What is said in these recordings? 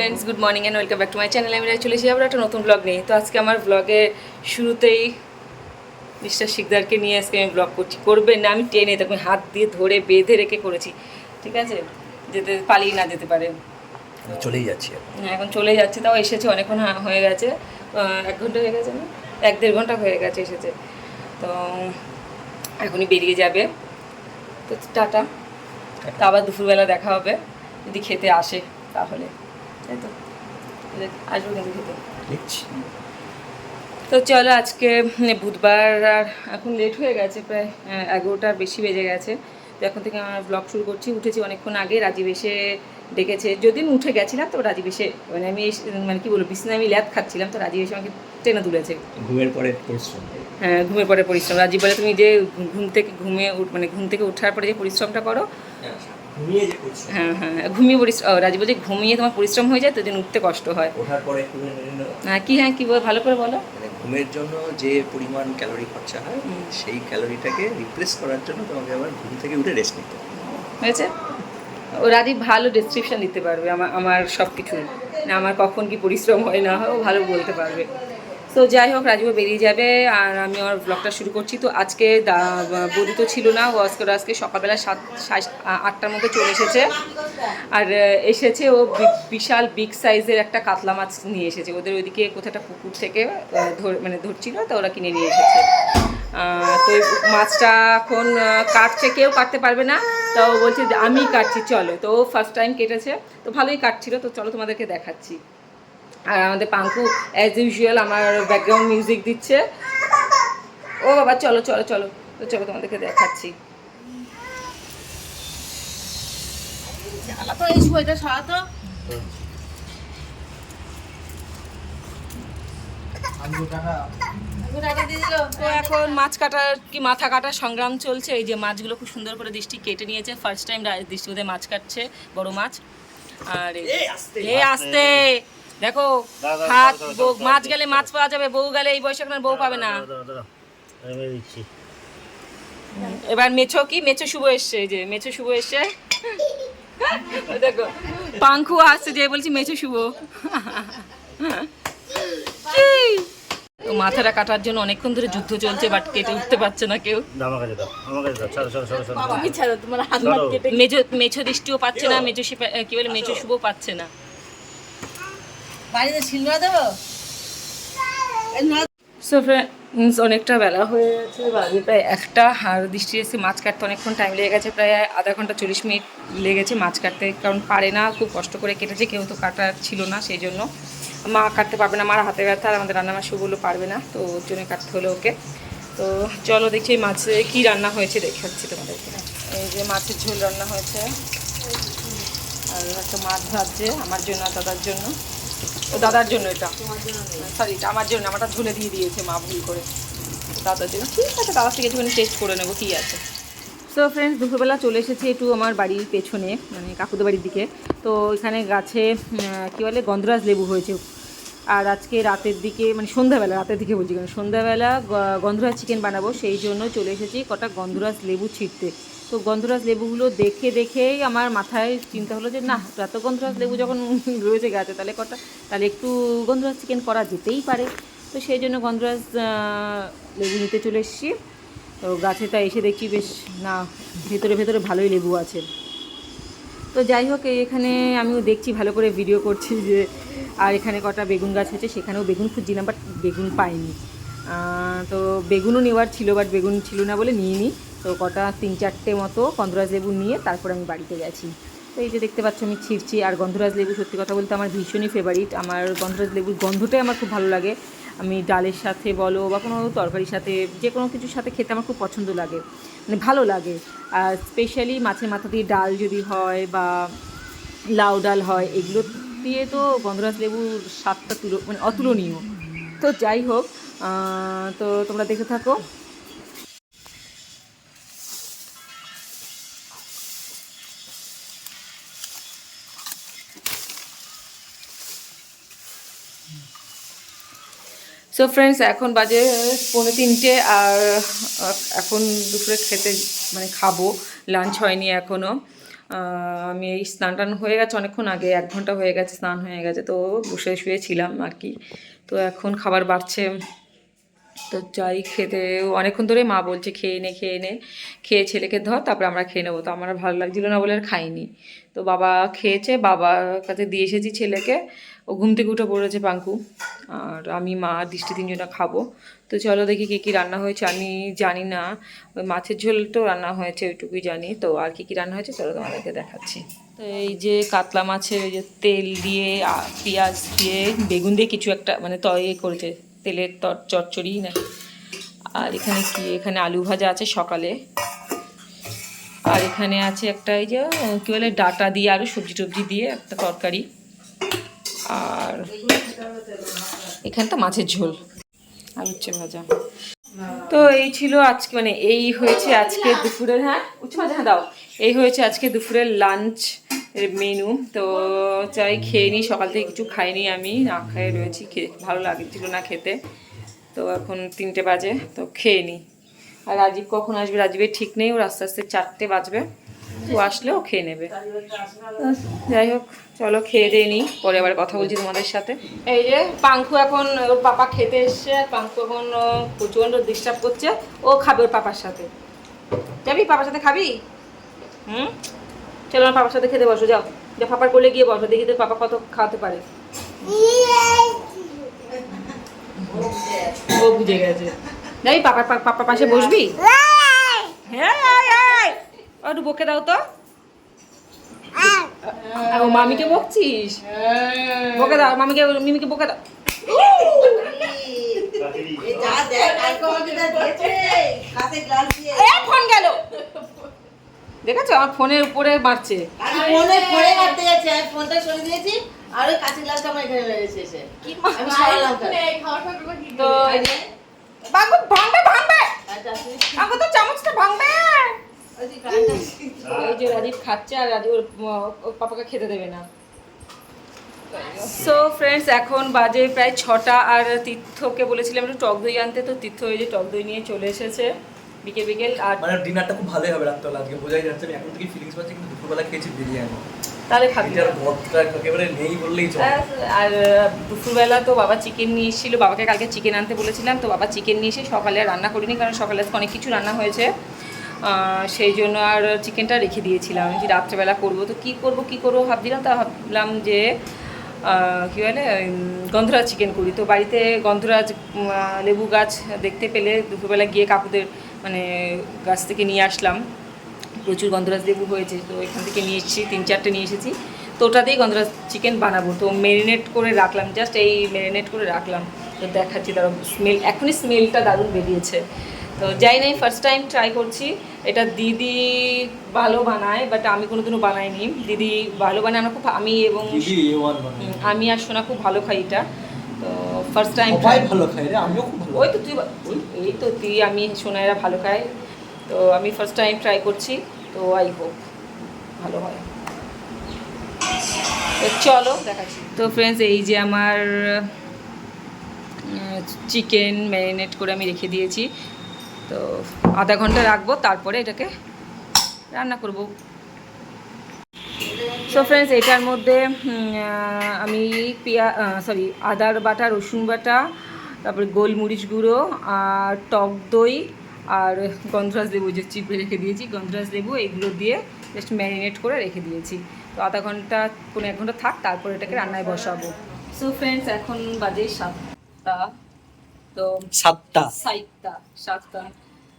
Friends good morning and welcome back to my channel আমি চলে এসেছি আবার একটা নতুন ব্লগ নিয়ে। তো আজকে আমার ব্লগের শুরুতেই মিস্টার শিকদারকে নিয়ে আজকে আমি ব্লগ করছি। করবেন না আমি টেনে তাকে হাত দিয়ে ধরে বেঁধে রেখে করেছি। ঠিক আছে? যেতে পালিয়ে না যেতে পারে। চলেই যাচ্ছে হ্যাঁ, এখন চলে যাচ্ছে তাও এসেছে অনেকক্ষণ হয়ে গেছে। এক ঘণ্টা হয়ে গেছে না? এক দেড় ঘণ্টা হয়ে গেছে এসেছে। তো এখনই বেরিয়ে যাবে। তো টাটা। তা আবার দুপুরবেলা দেখা হবে। যদি খেতে আসে তাহলে। তাই তো? আসব কিন্তু দেখছি। তো চলো আজকে উম, বুধবার আর এখন লেট হয়ে গেছে প্রায় এগারোটার বেশি বেজে গেছে। তো এখন থেকে আমার ব্লগ শুরু করছি উঠেছি অনেকক্ষণ আগে রাজীব এসে ডেকেছে। যদি উঠে গেছিলাম তো রাজীব এসে মানে আমি মানে কি বলব বিছানায় আমি ল্যাদ খাচ্ছিলাম তো রাজীব এসে আমাকে টেনে তুলেছে। ঘুমের পরে পরিশ্রম। হ্যাঁ ঘুমের পরে পরিশ্রম। রাজীব বলে তুমি যে ঘুম থেকে ঘুমে মানে ঘুম থেকে ওঠার পরে যে পরিশ্রমটা করো ঘুমিয়ে যে পরিশ্রম হ্যাঁ হ্যাঁ ঘুমিয়ে পরিশ্রম ও, বলছে ঘুমিয়ে তোমার পরিশ্রম হয়ে যায় তো দিন উঠতে কষ্ট হয়। ওঠার পরে একটু হ্যাঁ কি হ্যাঁ কি বল ভালো করে বলো। মানে ঘুমের জন্য যে পরিমাণ ক্যালোরি খরচা হয় সেই ক্যালোরিটাকে রিপ্লেস করার জন্য তোমাকে আবার ঘুম থেকে উঠে রেস্ট নিতে হয়েছে? ও রাজীব ভালো ডেসক্রিপশন দিতে পারবে আমার আমার সব কিছু আমার কখন কি পরিশ্রম হয় না হয় ও ভালো বলতে পারবে। তো যাই হোক রাজীব বেরিয়ে যাবে আর আমি আমার ব্লগটা শুরু করছি। তো আজকে বৌদি তো ছিল না ও আজকে আজকে সকালবেলা সাত আটটার মধ্যে চলে এসেছে। আর, এসেছে ও বিশাল বিগ সাইজের একটা কাতলা মাছ নিয়ে এসেছে। ওদের ওইদিকে কোথাও একটা পুকুর থেকে মানে ধরছিল, তো ওরা কিনে নিয়ে এসেছে। তো মাছটা এখন কাটছে, কেউ কাটতে পারবে না। তো বলছে আমি কাটছি, চলো। তো ফার্স্ট টাইম কেটেছে। তো ভালোই কাটছিল। তো চলো তোমাদেরকে দেখাচ্ছি। আর আমাদের পাঙ্কু অ্যাজ ইউজুয়াল আমার ব্যাকগ্রাউন্ড মিউজিক দিচ্ছে। ও বাবা চলো চলো চলো। তো চলো তোমাদেরকে দেখাচ্ছি। জ্বালা তো এই সময়টা এখন মাছ কাটার কি মাথা কাটার সংগ্রাম চলছে। এই যে মাছগুলো খুব সুন্দর করে দৃষ্টি কেটে নিয়েছে। ফার্স্ট টাইম দৃষ্টি ওদের মাছ কাটছে বড় মাছ। আর এ আস্তে! দেখো হাত মাছ গেলে মাছ পাওয়া যাবে বউ গেলে এই বয়সে এখন বউ পাবে না। এবার মেছো কি? মেছো শুভ এসছে যে মেছো শুভ এসছে। দেখো পাঙ্খু আসছে যে বলছি মেছো শুভ। মাথাটা কাটার জন্য অনেকক্ষণ ধরে যুদ্ধ চলছে বাট কেটে উঠতে পারছে না কেউ। মেজো মেছো দৃষ্টিও পাচ্ছে না মেজো শিপা- কি বলে মেজো শুভ পাচ্ছে না। বাড়িতে ছিল না দেবো সো ফ্রেন্ডস অনেকটা বেলা হয়ে গেছে বাজে প্রায় একটা আর দৃষ্টি এসে মাছ কাটতে অনেকক্ষণ টাইম লেগে গেছে, প্রায় আধা ঘণ্টা চল্লিশ মিনিট লেগেছে মাছ কাটতে, কারণ পারে না, খুব কষ্ট করে কেটেছে, কেউ তো কাটা ছিল না সেই জন্য। মা কাটতে পারবে না, মার হাতে ব্যথা আর আমাদের রান্না মাসুগুলো পারবে না, তো ওর জন্য কাটতে হলো ওকে। তো চলো এই মাছে কী রান্না হয়েছে, দেখাচ্ছি তোমাদেরকে। এই যে মাছের ঝোল রান্না হয়েছে, আর একটা মাছ ভাজছে আমার জন্য দাদার জন্য। দাদার জন্য এটা। সরি আমার জন্য, আমারটা ঝুলে দিয়ে দিয়েছে মা ভুল করে। দাদার জন্য, ঠিক আছে, দাদার থেকে একটুখানি টেস্ট করে নেব, কী আছে। সো ফ্রেন্ডস দুপুরবেলা চলে এসেছি একটু আমার বাড়ির পেছনে মানে কাকুদের বাড়ির দিকে। তো এখানে গাছে কী বলে, গন্ধরাজ লেবু হয়েছে। আর আজকে রাতের দিকে মানে সন্ধ্যাবেলা, রাতের দিকে বলছি কেন? সন্ধ্যাবেলা গন্ধরাজ চিকেন বানাবো, সেই জন্য চলে এসেছি কটা গন্ধরাজ লেবু ছিঁড়তে। তো গন্ধরাজ লেবুগুলো দেখে দেখেই আমার মাথায় চিন্তা হলো যে, না, এত গন্ধরাজ লেবু যখন রয়েছে গাছে, তাহলে কটা, তাহলে একটু গন্ধরাজ চিকেন করা যেতেই পারে। তো সেই জন্য গন্ধরাজ লেবু নিতে চলে এসেছি। তো গাছেটা এসে দেখছি বেশ, না, ভেতরে ভেতরে ভালোই লেবু আছে। তো যাই হোক এখানে আমিও দেখছি, ভালো করে ভিডিও করছি যে, আর এখানে কটা বেগুন গাছ হয়েছে, সেখানেও বেগুন খুঁজছিলাম, বাট বেগুন পাইনি। তো বেগুনও নেওয়ার ছিল, বাট বেগুন ছিল না বলে নিয়ে নিই তো কটা, তিন চারটে মতো গন্ধরাজ লেবু নিয়ে তারপর আমি বাড়িতে গেছি। তো এই যে দেখতে পাচ্ছ আমি ছিঁড়ছি, আর গন্ধরাজ লেবু সত্যি কথা বলতে আমার ভীষণই ফেভারিট আমার গন্ধরাজ লেবুর গন্ধটাই আমার খুব ভালো লাগে। আমি ডালের সাথে বলো বা কোনো তরকারির সাথে, যে কোনো কিছুর সাথে খেতে আমার খুব পছন্দ লাগে। মানে ভালো লাগে। আর স্পেশালি মাছের মাথা দিয়ে ডাল যদি হয় বা লাউ ডাল হয়, এগুলো দিয়ে তো গন্ধরাজ লেবুর স্বাদটা তুলো মানে অতুলনীয়। তো যাই হোক তো তোমরা দেখে থাকো। সো ফ্রেন্ডস এখন বাজে পৌনে তিনটে আর এখন দুপুরে খেতে মানে খাব। লাঞ্চ হয়নি এখনও আমি এই স্নান টান হয়ে গেছে অনেকক্ষণ আগে, এক ঘণ্টা হয়ে গেছে, স্নান হয়ে গেছে, তো বসে শুয়েছিলাম আর কি। তো এখন খাবার বাড়ছে। তো যাই খেতে, অনেকক্ষণ ধরে মা বলছে, খেয়ে নে খেয়ে নে। খেয়ে ছেলেকে ধর, তারপরে আমরা খেয়ে নেব। তো আমার ভালো লাগছিল না বলে আর খাইনি। তো বাবা খেয়েছে, বাবার কাছে দিয়ে এসেছি ছেলেকে। ও ঘুম থেকে উঠে পড়েছে পাঙ্কু, আর আমি, মা দৃষ্টি তিনজনা খাব। তো চলো দেখি কী কী রান্না হয়েছে। আমি জানি না, ওই মাছের ঝোল তো রান্না হয়েছে, ওইটুকুই জানি। তো আর কী কী রান্না হয়েছে চলো তোমাদেরকে দেখাচ্ছি। তো এই যে কাতলা মাছের ওই যে তেল দিয়ে পেঁয়াজ দিয়ে, বেগুন দিয়ে কিছু একটা মানে তয়ে করেছে, তেলের তর চচ্চড়ি না। আর এখানে কি, এখানে আলু ভাজা আছে সকালে। আর এখানে আছে একটা এই যে কী বলে, ডাটা দিয়ে আরও সবজি টবজি দিয়ে একটা তরকারি। আর এখানে তো মাছের ঝোল, আর উচ্ছে ভাজা। তো এই ছিল আজকে মানে এই হয়েছে আজকে দুপুরের হ্যাঁ উচ্ছে ভাজা হ্যাঁ দাও। এই হয়েছে আজকে দুপুরের লাঞ্চ মেনু তো চাই খেয়ে নিই, সকাল থেকে কিছু খাইনি আমি, না খেয়ে রয়েছি, খেয়ে ভালো লাগছিল না খেতে। তো এখন তিনটে বাজে, তো খেয়ে নিই। আর রাজীব কখন আসবে? রাজীবের ঠিক নেই, ওর আস্তে আস্তে চারটে বাজবে। ও খেয়ে নেবে। যাই হোক, চলো খেয়ে দিয়ে নিই, পরে আবার কথা বলছি তোমাদের সাথে। এই যে পাঙ্কু এখন ওর পাপা খেতে এসছে, আর পাঙ্কু এখন প্রচণ্ড ডিস্টার্ব করছে। ও খাবে ওর পাপার সাথে। যাবি পাপার সাথে খাবি? হুম? চলো আমার পাপার সাথে খেতে বসো, যাও। যা পাপার কোলে গিয়ে বসো, দেখি তোর পাপা কত খাওয়াতে পারে। ও বুঝে গেছে। যাবি পাপার পাপার পাশে বসবি? হ্যাঁ একটু বকে দাও তো। ও মামিকে বকছিস? বকে দাও মামিকে মিমিকে বকে দাও। এই যা দেখ, কালকে আমাকে যা দিয়েছে, হাতে গ্লাস দিয়ে। এ ফোন গেল। দেখেছ? আমার ফোনের উপরে মারছে। ফোনে যাচ্ছি, আমি ফোনটা সরিয়ে দিয়েছি, আর ওই কাঁচের গ্লাসটা আমার এখানে রয়েছে এসে। আমি সরালাম তো বাবু ওই যে রাজীব খাচ্ছে আর রাজীব ওর ওর পাপাকে খেতে দেবে না। সো ফ্রেন্ডস এখন বাজে প্রায় ছটা আর তীর্থকে বলেছিলাম একটু টক দই আনতে তো তীর্থ এই যে টক দই নিয়ে চলে এসেছে বিকেল বিকেল আর মানে ডিনারটা খুব ভালোই হবে রাত্রেবেলা আজকে বোঝাই যাচ্ছে আমি এখন থেকে ফিলিংস পাচ্ছি কিন্তু দুপুরবেলা খেয়েছি বিরিয়ানি। তাহলে খাবি। একেবারে নেই বললেই চলে। আর দুপুরবেলা তো বাবা চিকেন নিয়ে এসেছিল বাবাকে কালকে চিকেন আনতে বলেছিলাম তো বাবা চিকেন নিয়ে এসে সকালে আর রান্না করিনি কারণ সকালে আজকে অনেক কিছু রান্না হয়েছে। সেই জন্য আর চিকেনটা রেখে দিয়েছিলাম। যে রাত্রেবেলা করব, তো কী করব কী করব? ভাবছিলাম, তা ভাবলাম যে কী বলে গন্ধরাজ চিকেন করি। তো বাড়িতে গন্ধরাজ লেবু গাছ দেখতে পেলে দুপুরবেলা গিয়ে কাকুদের মানে গাছ থেকে নিয়ে আসলাম। প্রচুর গন্ধরাজ লেবু হয়েছে, তো এখান থেকে নিয়ে এসেছি, তিন চারটে নিয়ে এসেছি। তো ওটা দিয়েই গন্ধরাজ চিকেন বানাবো। তো মেরিনেট করে রাখলাম জাস্ট এই মেরিনেট করে রাখলাম। তো দেখাচ্ছি, তার স্মেল এখনই স্মেলটা দারুণ বেরিয়েছে। তো যাই নাই ফার্স্ট টাইম ট্রাই করছি। এটা দিদি ভালো বানায় বাট আমি কোনোদিনও বানাইনি। দিদি ভালো বানায় আমরা খুব আমি এবং আমি আর সোনা খুব ভালো খাই এটা। তো ফার্স্ট টাইম ভালো খাই রে আমিও খুব ওই তো তুই এই তো তুই আমি সোনাইরা ভালো খাই তো আমি ফার্স্ট টাইম ট্রাই করছি তো আই হোপ ভালো হয়। তো চলো দেখাচ্ছি। তো ফ্রেন্ডস এই যে আমার চিকেন ম্যারিনেট করে আমি রেখে দিয়েছি। তো আধা ঘণ্টা রাখব, তারপরে এটাকে রান্না করব। সো ফ্রেন্ডস এটার মধ্যে আমি পেঁয়া সরি আদার বাটা, রসুন বাটা, তারপরে গোলমরিচ গুঁড়ো, আর টক দই, আর গন্ধরাজ লেবু যে চিপে রেখে দিয়েছি, গন্ধরাজ লেবু, এগুলো দিয়ে জাস্ট ম্যারিনেট করে রেখে দিয়েছি। তো আধা ঘণ্টা কোনো এক ঘণ্টা থাক, তারপর এটাকে রান্নায় বসাবো। সো ফ্রেন্ডস এখন বাজে সাতটা। তো সাতটা। সাতটা সাতটা।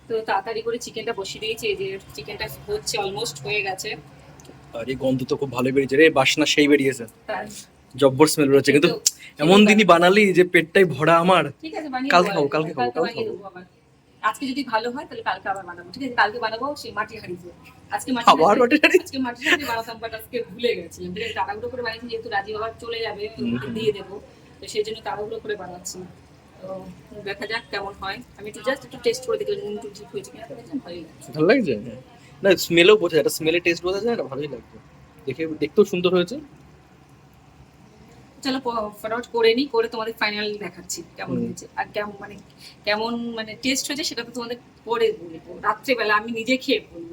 তো তাড়াতাড়ি করে চিকেনটা বসিয়ে দিয়েছি এই যে চিকেনটা হচ্ছে অলমোস্ট হয়ে গেছে। আর গন্ধ তো খুব ভালো বেরিয়েছে রে বাসনা সেই বেরিয়েছে। জব্বর স্মেল বেরোচ্ছে কিন্তু এমন দিনই বানালি যে পেটটাই ভরা আমার। কালকে কালকে খাব। আজকে যদি ভালো হয় তাহলে কালকে আবার বানাবো ঠিক আছে? কালকে বানাবো সেই মাটি হাঁড়িতে। আজকে মাটি আবার হাঁড়ি? আজকে মাটি হাঁড়িতে বানাতাম বাট আজকে ভুলে গেছি ঠিক আছে করে বানিয়েছি যেহেতু রাজীব আবার চলে যাবে তো দিয়ে দেবো। তো সেই জন্য তাড়াহুড়ো করে বানাচ্ছি। তো দেখা যাক কেমন হয়। আমি একটু জাস্ট একটু টেস্ট করে দেখি নুন ঠিক হয়েছে কিনা ভালোই ভালো লাগছে? না স্মেলেও বোঝা যায় এটা স্মেলে টেস্ট বোঝা যায় এটা ভালোই লাগছে। দেখে দেখতেও সুন্দর হয়েছে। চলো ফটাফট করে নিই করে তোমাদের ফাইনাল দেখাচ্ছি কেমন হয়েছে। আর কেমন মানে কেমন মানে টেস্ট হয়েছে সেটা তো তোমাদের পরে বলব। রাত্রেবেলা আমি নিজে খেয়ে বলব।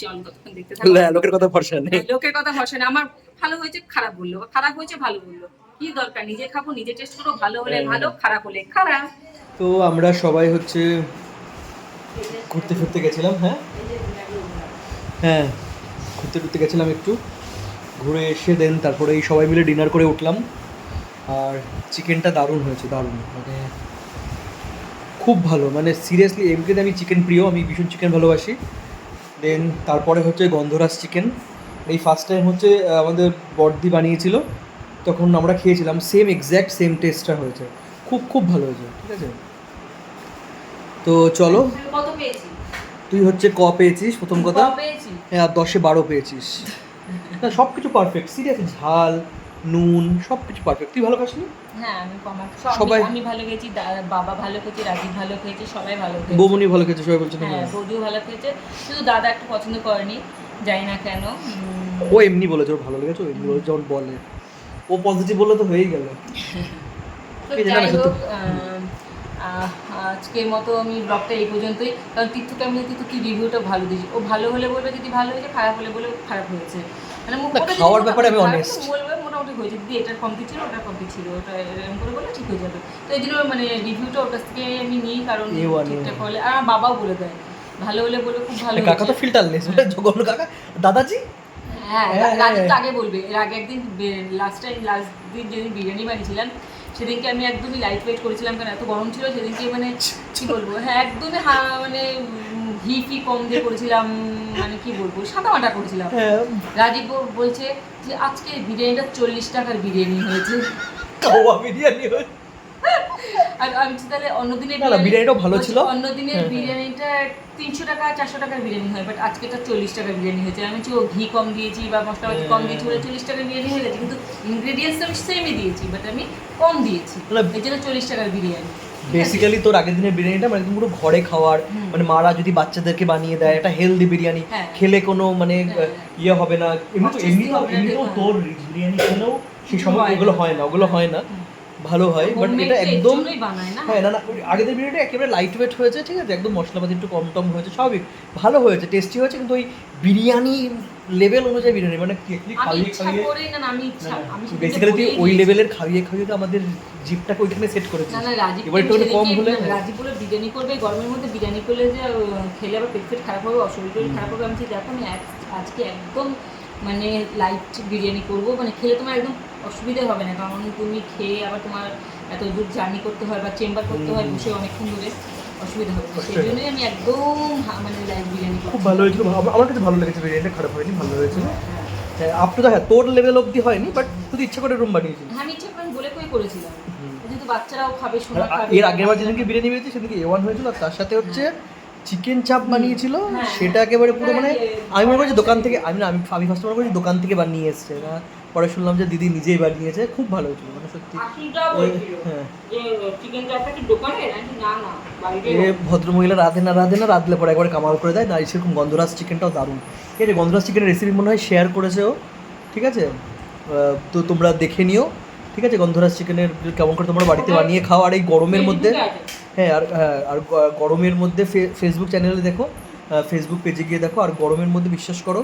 চল দেখতে থাকো। লোকের কথা ভরসা নেই। লোকের কথা ভরসা না আমার ভালো হয়েছে খারাপ বলল। খারাপ হয়েছে ভালো বলল। কি দরকার? নিজে খাব নিজে টেস্ট করো ভালো হলে হ্যাঁ। ভালো খারাপ হলে খারাপ। তো আমরা সবাই হচ্ছে ঘুরতে ফিরতে গেছিলাম হ্যাঁ? হ্যাঁ ঘুরতে ফিরতে গেছিলাম একটু। ঘুরে এসে দেন তারপরে এই সবাই মিলে ডিনার করে উঠলাম। আর চিকেনটা দারুণ হয়েছে দারুণ। মানে খুব ভালো। মানে সিরিয়াসলি এমনিতে আমি চিকেন প্রিয় আমি ভীষণ চিকেন ভালোবাসি। দেন তারপরে হচ্ছে গন্ধরাজ চিকেন এই ফার্স্ট টাইম হচ্ছে আমাদের বর্দি বানিয়েছিল। তখন আমরা খেয়েছিলাম সেম এক্স্যাক্ট সেম টেস্টটা হয়েছে। খুব খুব ভালো হয়েছে ঠিক আছে? তো চলো। তুই হচ্ছে ক পেয়েছিস? প্রথম কথা? হ্যাঁ আর দশে বারো পেয়েছিস। না সব কিছু পারফেক্ট সিরিয়াস ঝাল নুন সব কিছু পারফেক্ট তুই ভালো খাসনি? হ্যাঁ আমি সবাই- আমি ভালো খেয়েছি বাবা ভালো খেয়েছে রাজীব ভালো খেয়েছে সবাই ভালো খেয়েছে। বৌমনি ভালো খেয়েছে সবাই বলছে না হ্যাঁ। বৌদিও ভালো খেয়েছে। শুধু দাদা একটু পছন্দ করেনি জানি না কেন। ও এমনি বলেছে ওর ভালো লেগেছে ও এমনি বলেছে যখন বলে। ও পজিটিভ বললে তো হয়েই গেল। আজকের মতো আমি ব্লগটা এই পর্যন্তই। কারণ তীর্থ কি রিভিউটা ভালো দিয়েছি। ও ভালো হলে বলবে যদি ভালো হয়েছে খারাপ হলে বলে খারাপ হয়েছে। মানে খাওয়ার ব্যাপারে আমি। হলে বলবে মোটামুটি হয়েছে। দিদি এটার কমতি ছিল ওটা কমতি ছিল ওটা এরকম করে বলে ঠিক হয়ে যাবে। তো এই জন্য মানে রিভিউটা ওর কাছ থেকে আমি নিই কারণ ঠিকঠাক। হলে আর বাবাও বলে দেয় ভালো হলে বলবে খুব ভালো কাকা তো। ফিল্টারলেস জগন্ন কাকা দাদাজি? হ্যাঁ হ্যাঁ, তো হ্যাঁ। আগে বলবে এর আগে একদিন লাস্ট টাইম লাস্ট দিন যেদিন বিরিয়ানি বানিয়েছিলাম সেদিনকে আমি একদমই লাইট ওয়েট করেছিলাম কারণ এত গরম ছিল সেদিনকে মানে কি বলব হ্যাঁ একদমই হা মানে ঘি ফি কম দিয়ে করেছিলাম মানে কি বলব সাদা মাটা করেছিলাম হ্যাঁ রাজীব বলছে যে আজকে বিরিয়ানিটা চল্লিশ টাকার বিরিয়ানি হয়েছে কাওয়া বিরিয়ানি হয়েছে। আর আমি তাহলে অন্যদিনের না, বিরিয়ানিটাও ভালো ছিল। অন্যদিনের হ্যাঁ, হ্যাঁ। বিরিয়ানিটা তিনশো টাকা চারশো টাকার বিরিয়ানি হয় বাট আজকে এটা চল্লিশ টাকার বিরিয়ানি হয়েছে আমি ও ঘি কম দিয়েছি বা মশলাপাতি কম দিয়েছি বলে চল্লিশ টাকার বিরিয়ানি হয়ে গেছে কিন্তু ইনগ্রেডিয়েন্টস আমি সেমই দিয়েছি বাট আমি কম দিয়েছি এই জন্য চল্লিশ টাকার বিরিয়ানি বেসিক্যালি তোর আগের দিনের বিরিয়ানিটা মানে পুরো ঘরে খাওয়ার মানে মারা যদি বাচ্চাদেরকে বানিয়ে দেয় একটা হেলদি বিরিয়ানি হ্যাঁ। খেলে কোনো মানে। ইয়ে হবে না এমনি তো এমনি। তোর বিরিয়ানি খেলেও সেই সময়। ওগুলো হয় না ওগুলো হয় না ভালো হয় বাট এটা একদম হ্যাঁ না না আগের বিরিয়ানিটা একেবারে লাইট ওয়েট হয়েছে ঠিক আছে? একদম মশলাপাতি একটু কম টম হয়েছে স্বাভাবিক ভালো হয়েছে টেস্টি হয়েছে কিন্তু ওই বিরিয়ানি লেভেল অনুযায়ী বিরিয়ানি মানে খাইয়ে খাইয়ে বেসিক্যালি তুই ওই লেভেলের খাইয়ে খাইয়ে তো আমাদের জিপটাকে ওইখানে সেট করেছিস। এবার একটু কম হলে রাজীব বলে বিরিয়ানি করবে গরমের মধ্যে বিরিয়ানি করলে যে খেলে আবার পেট ফেট খারাপ হবে টরীর খারাপ হবে আমি দেখো আমি আজকে একদম মানে লাইট বিরিয়ানি করব মানে খেলে তোমার একদম অসুবিধা হবে না কারণ তুমি খেয়ে আবার তোমার এত দূর জার্নি করতে হয় বা চেম্বার করতে হয় বসে অনেকক্ষণ ধরে অসুবিধা হবে সেই জন্যই আমি একদম মানে বিরিয়ানি খুব ভালো হয়েছিল। আমার কাছে ভালো লেগেছে বিরিয়ানিটা খারাপ হয়নি ভালো হয়েছিল। হ্যাঁ আপ টু দ্য হ্যাঁ তোর লেভেল অবধি হয়নি বাট তুই ইচ্ছা করে রুম বানিয়েছিস হ্যাঁ আমি ইচ্ছে করে বলে কই করেছিলাম। যেহেতু বাচ্চারাও খাবে আর খাবে এর আগের বার যেদিনকে বিরিয়ানি বেরিয়েছে সেদিনকে এ ওয়ান হয়েছিল আর তার সাথে হচ্ছে চিকেন চাপ বানিয়েছিল হ্যাঁ। সেটা একেবারে পুরো মানে হ্যাঁ, আমি মনে করছি দোকান থেকে আমি আমি আমি ফার্স্ট মনে করছি দোকান থেকে বানিয়ে এসছে না পরে শুনলাম যে দিদি নিজেই বানিয়েছে খুব ভালো হয়েছিল মানে সত্যি। হ্যাঁ। ভদ্রমহিলা রাধে না রাধে না রাধলে পরে একবারে কামাল করে দেয়। না সেরকম গন্ধরাজ চিকেনটাও দারুণ। ঠিক আছে গন্ধরাজ চিকেনের রেসিপি মনে হয় শেয়ার করেছে ও। ঠিক আছে? তো তোমরা দেখে নিও। ঠিক আছে গন্ধরাজ চিকেনের কেমন করে তোমরা বাড়িতে বানিয়ে খাও। আর এই গরমের মধ্যে হ্যাঁ আর হ্যাঁ আর গরমের মধ্যে ফেসবুক চ্যানেলে দেখো। ফেসবুক পেজে গিয়ে দেখো, আর গরমের মধ্যে বিশ্বাস করো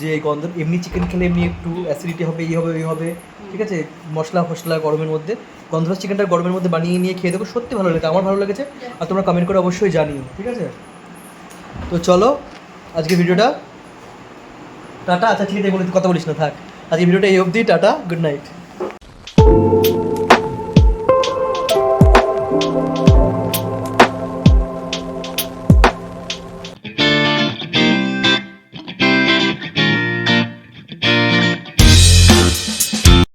যে গন্ধ, এমনি চিকেন খেলে এমনি একটু অ্যাসিডিটি হবে এই হবে এই হবে, ঠিক আছে? মশলা ফসলা গরমের মধ্যে। গন্ধরাজ চিকেনটা গরমের মধ্যে বানিয়ে নিয়ে খেয়ে দেখো, সত্যি ভালো লেগেছে আমার ভালো লেগেছে। আর তোমরা কমেন্ট করে অবশ্যই জানিও, ঠিক আছে? তো চলো, আজকে ভিডিওটা টাটা আচ্ছা ঠিক আছে কথা বলিস না, থাক। আজকে ভিডিওটা এই অবধি, টাটা গুড নাইট